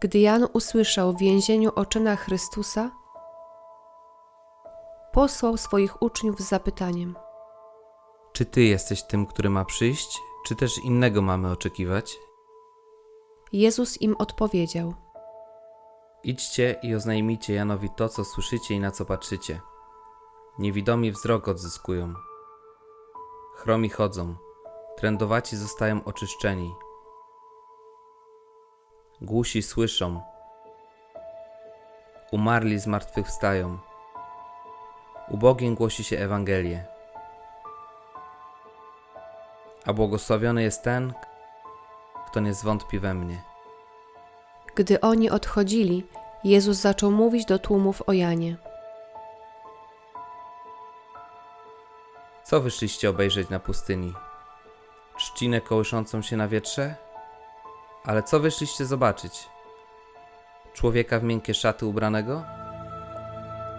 Gdy Jan usłyszał w więzieniu o czynach Chrystusa, posłał swoich uczniów z zapytaniem: Czy ty jesteś tym, który ma przyjść, czy też innego mamy oczekiwać? Jezus im odpowiedział: Idźcie i oznajmijcie Janowi to, co słyszycie i na co patrzycie. Niewidomi wzrok odzyskują. Chromi chodzą, trędowaci zostają oczyszczeni. Głusi słyszą. Umarli z martwych wstają. Ubogim głosi się Ewangelię. A błogosławiony jest ten, kto nie zwątpi we mnie. Gdy oni odchodzili, Jezus zaczął mówić do tłumów o Janie. Co wyszliście obejrzeć na pustyni? Trzcinę kołyszącą się na wietrze? Ale co wyszliście zobaczyć? Człowieka w miękkie szaty ubranego?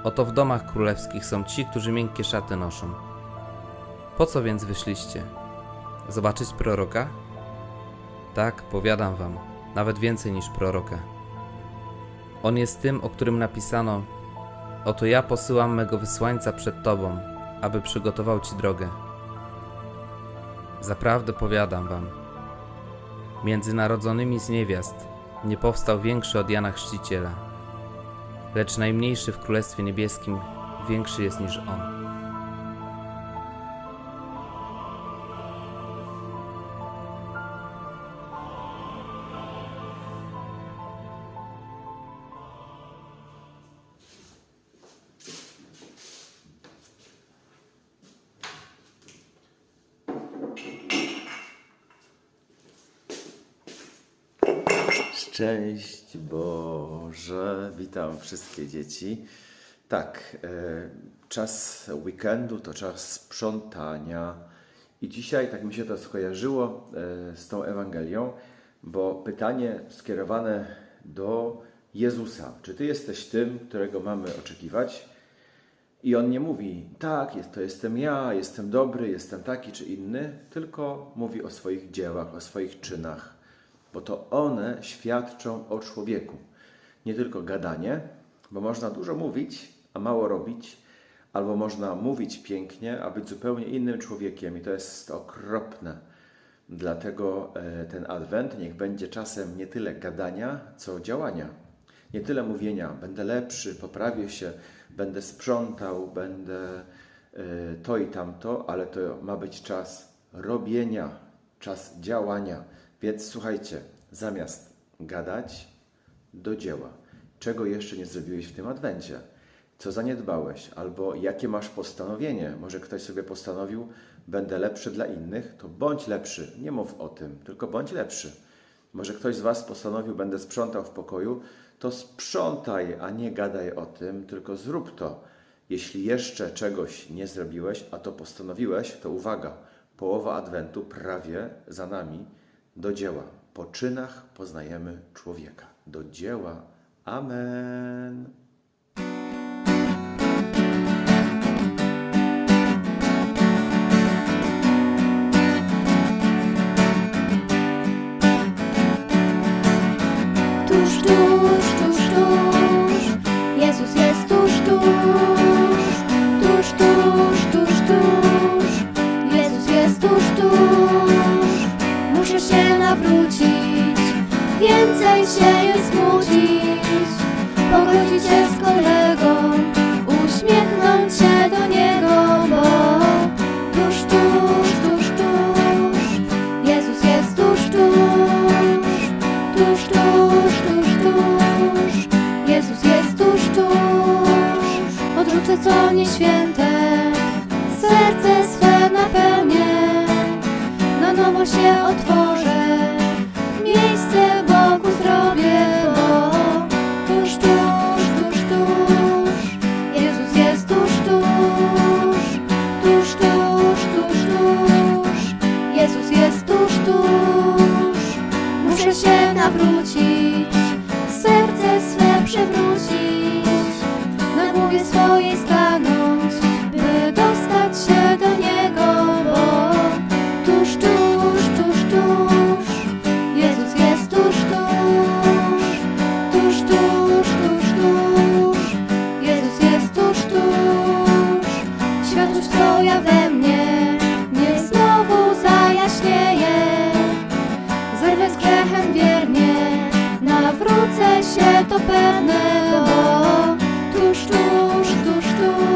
Oto w domach królewskich są ci, którzy miękkie szaty noszą. Po co więc wyszliście? Zobaczyć proroka? Tak, powiadam wam, nawet więcej niż proroka. On jest tym, o którym napisano: Oto ja posyłam mego wysłańca przed tobą, aby przygotował ci drogę. Zaprawdę powiadam wam, między narodzonymi z niewiast nie powstał większy od Jana Chrzciciela, lecz najmniejszy w Królestwie Niebieskim większy jest niż on. Szczęść Boże, witam wszystkie dzieci. Tak, e, czas weekendu to czas sprzątania. I dzisiaj tak mi się to skojarzyło e, z tą Ewangelią, bo pytanie skierowane do Jezusa. Czy Ty jesteś tym, którego mamy oczekiwać? I on nie mówi, tak, to jestem ja, jestem dobry, jestem taki czy inny, tylko mówi o swoich dziełach, o swoich czynach bo to one świadczą o człowieku. Nie tylko gadanie, bo można dużo mówić, a mało robić, albo można mówić pięknie, a być zupełnie innym człowiekiem, i to jest okropne. Dlatego e, ten adwent niech będzie czasem nie tyle gadania, co działania. Nie tyle mówienia, będę lepszy, poprawię się, będę sprzątał, będę e, to i tamto, ale to ma być czas robienia, czas działania. Więc słuchajcie, zamiast gadać, do dzieła. Czego jeszcze nie zrobiłeś w tym adwencie? Co zaniedbałeś? Albo jakie masz postanowienie? Może ktoś sobie postanowił, będę lepszy dla innych, to bądź lepszy. Nie mów o tym, tylko bądź lepszy. Może ktoś z Was postanowił, będę sprzątał w pokoju, to sprzątaj, a nie gadaj o tym, tylko zrób to. Jeśli jeszcze czegoś nie zrobiłeś, a to postanowiłeś, to uwaga, połowa adwentu prawie za nami do dzieła. Po czynach poznajemy człowieka. Do dzieła. Amen. Więcej się już smucić, pogodzić się z kolegą, uśmiechnąć się do niego, bo tuż, tuż, tuż, tuż, Jezus jest tuż, tuż. Tuż, tuż, tuż, tuż, Jezus jest tuż, tuż. Odrzucę co nieświęte, serce swe napełnię, na nowo się otworzę zrobię, bo tuż, tuż, tuż, tuż. Jezus jest tuż, tuż. Tuż, tuż, tuż, tuż. Jezus jest tuż, tuż. Muszę się nawrócić, serce ode mnie Niech znowu zajaśnieje. Zerwę z grzechem wiernie Nawrócę się to pewne Bo tuż, tuż, tuż, tuż.